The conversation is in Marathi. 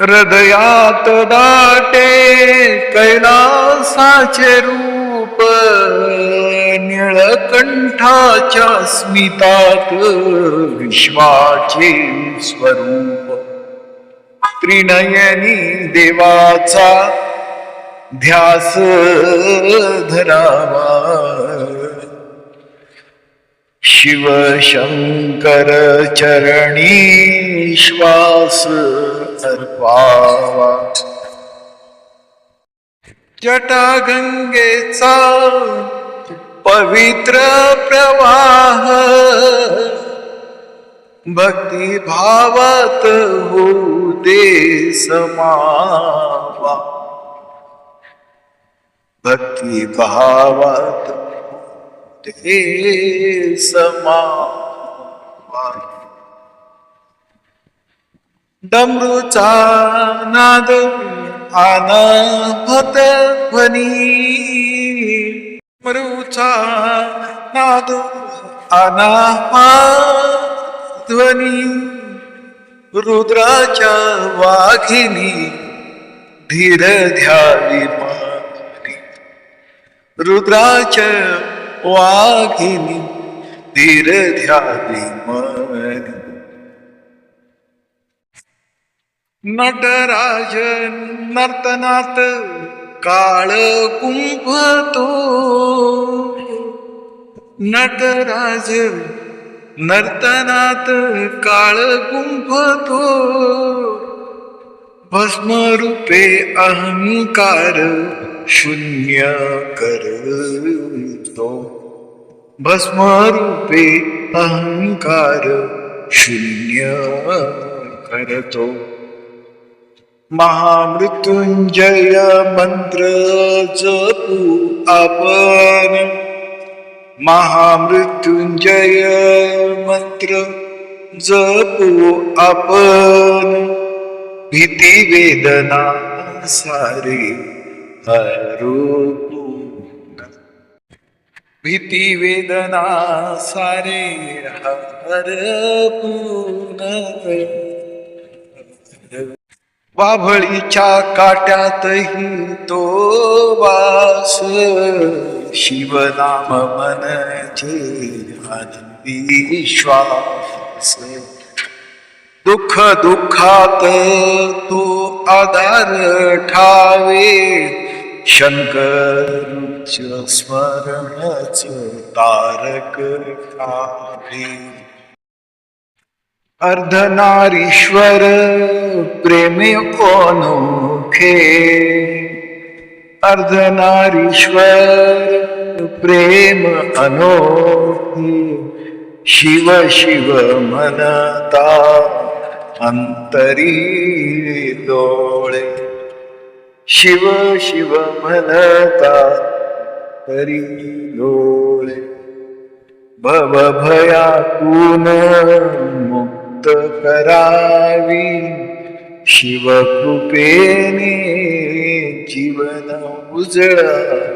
हृदयात दाटे कैलासाचे रूप निळकंठाच्या स्मितात विश्वाचे स्वरूप. त्रिनयनी देवाचा ध्यास धरावा. शिवशंकर चरणी श्वास अर्पावा. जटागंगेचा पवित्र प्रवाह भक्ती होते होऊ दे समावा भावात ते समावा डमरूचा नाद अनाहत ध्वनी. मरूचा नाद अनाहत ध्वनी. रुद्राच्या वाघिनी धीर ध्यावी मारी रुद्राच्या वाघिनी धीर ध्यावी मारी नटराज नर्तनात काळ कुंभतो. नटराज नर्तनात काळ कुंभतो. भस्मरूपे अहंकार शून्य करतो भस्मरूपे अहंकार शून्य करतो महामृत्युंजय मंत्र जपू आपण। महामृत्युंजय मंत्र जपू आपण। भीती वेदना सारे भीती वेदना सारे हर वाभळीच्या काट्यातही तो वास शिवनाम मनचे आनंदी विश्वास। दुःख दुःखात तो आधार ठावे शंकर स्मरणच तारक ठावे अर्धनारीश्वर प्रेमी अनोखे अर्धनारीश्वर प्रेम अनोखे. शिव शिव मनता अंतरी डोळे. शिव शिव म्हणता तरी डोळे भव भयातून मुक्त करावी. शिवकृपेने जीवन उजळा